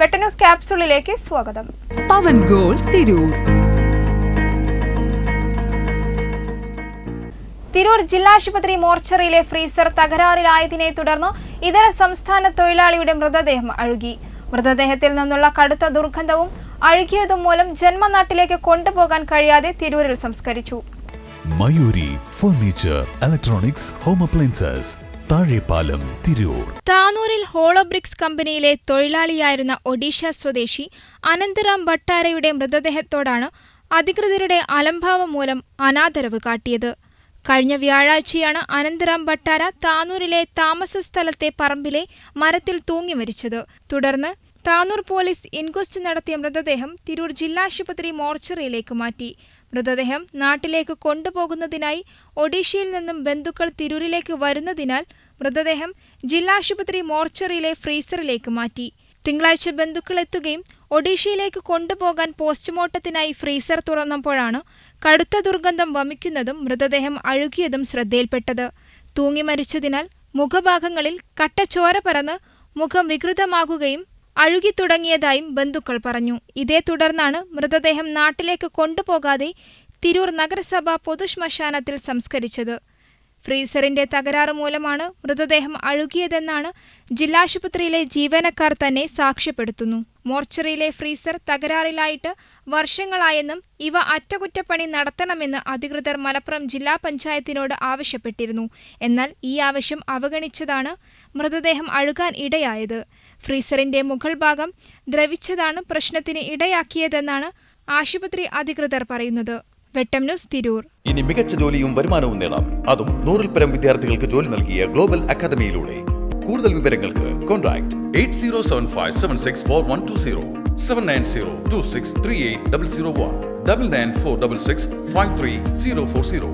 വെട്ടന്യൂസ് ക്യാപ്സുളിലേക്ക് സ്വാഗതം. പവൻ ഗോൾ തിരൂർ. തിരൂർ ജില്ലാശുപത്രി മോർച്ചറിയിലെ ഫ്രീസർ തകരാറിലായതിനെ തുടർന്ന് ഇതര സംസ്ഥാന തൊഴിലാളിയുടെ മൃതദേഹം അഴുകി. മൃതദേഹത്തിൽ നിന്നുള്ള കടുത്ത ദുർഗന്ധവും അഴുകിയതും മൂലം ജന്മനാട്ടിലേക്ക് കൊണ്ടുപോകാൻ കഴിയാതെ തിരൂരിൽ സംസ്കരിച്ചു. Mayuri furniture electronics home appliances Thazhepalam Tirur. താനൂരിൽ hollow bricks കമ്പനിയിലെ തൊഴിലാളിയായിരുന്ന ഒഡീഷ സ്വദേശി അനന്തറാം ഭട്ടാരയുടെ മൃതദേഹത്തോടാണ് അധികൃതരുടെ അലംഭാവം മൂലം അനാദരവ് കാട്ടിയത്. കഴിഞ്ഞ വ്യാഴാഴ്ചയാണ് അനന്തറാം ഭട്ടാര താനൂരിലെ താമസ സ്ഥലത്തെ പറമ്പിലെ മരത്തിൽ തൂങ്ങി മരിച്ചത്. തുടർന്ന് താനൂർ പോലീസ് ഇൻക്വസ്റ്റ് നടത്തിയ മൃതദേഹം തിരൂർ ജില്ലാശുപത്രി മോർച്ചറിയിലേക്ക് മാറ്റി. മൃതദേഹം നാട്ടിലേക്ക് കൊണ്ടുപോകുന്നതിനായി ഒഡീഷയിൽ നിന്നും ബന്ധുക്കൾ തിരൂരിലേക്ക് വരുന്നതിനാൽ മൃതദേഹം ജില്ലാശുപത്രി മോർച്ചറിയിലെ ഫ്രീസറിലേക്ക് മാറ്റി. തിങ്കളാഴ്ച ബന്ധുക്കൾ എത്തുകയും ഒഡീഷയിലേക്ക് കൊണ്ടുപോകാൻ പോസ്റ്റ്മോർട്ടത്തിനായി ഫ്രീസർ തുറന്നപ്പോഴാണ് കടുത്ത ദുർഗന്ധം വമിക്കുന്നതും മൃതദേഹം അഴുകിയതും ശ്രദ്ധയിൽപ്പെട്ടത്. തൂങ്ങി മരിച്ചതിനാൽ മുഖഭാഗങ്ങളിൽ കട്ടച്ചോര പറന്ന് മുഖം വികൃതമാകുകയും അഴുകി തുടങ്ങിയതായും ബന്ധുക്കൾ പറഞ്ഞു. ഇതേ തുടർന്നാണ് മൃതദേഹം നാട്ടിലേക്ക് കൊണ്ടുപോകാതെ തിരൂർ നഗരസഭ പൊതുശ്മശാനത്തിൽ സംസ്കരിച്ചത്. ഫ്രീസറിന്റെ തകരാറ് മൂലമാണ് മൃതദേഹം അഴുകിയതെന്നാണ് ജില്ലാശുപത്രിയിലെ ജീവനക്കാർ തന്നെ സാക്ഷ്യപ്പെടുത്തുന്നു. മോർച്ചറിയിലെ ഫ്രീസർ തകരാറിലായിട്ട് വർഷങ്ങളായെന്നും ഇവ അറ്റകുറ്റപ്പണി നടത്തണമെന്ന് അധികൃതർ മലപ്പുറം ജില്ലാ പഞ്ചായത്തിനോട് ആവശ്യപ്പെട്ടിരുന്നു. എന്നാൽ ഈ ആവശ്യം അവഗണിച്ചതാണ് മൃതദേഹം അഴുകാൻ ഇടയായത്. ഫ്രീസറിന്റെ മുകൾ ഭാഗം ദ്രവിച്ചതാണ് പ്രശ്നത്തിന് ഇടയാക്കിയതെന്നാണ് ആശുപത്രി അധികൃതർ പറയുന്നത്. വെട്ടം ന്യൂസ് തിരൂർ. ഇനി മികച്ച ജോലിയും വരുമാനവും നേടാം. അതും നൂറിൽ പരം വിദ്യാർത്ഥികൾക്ക് ജോലി നൽകിയ ഗ്ലോബൽ അക്കാദമിയിലൂടെ. കൂടുതൽ വിവരങ്ങൾക്ക് contact eight zero seven five seven six four one two zero seven nine zero two six three eight double zero one double nine four double six five three zero four zero.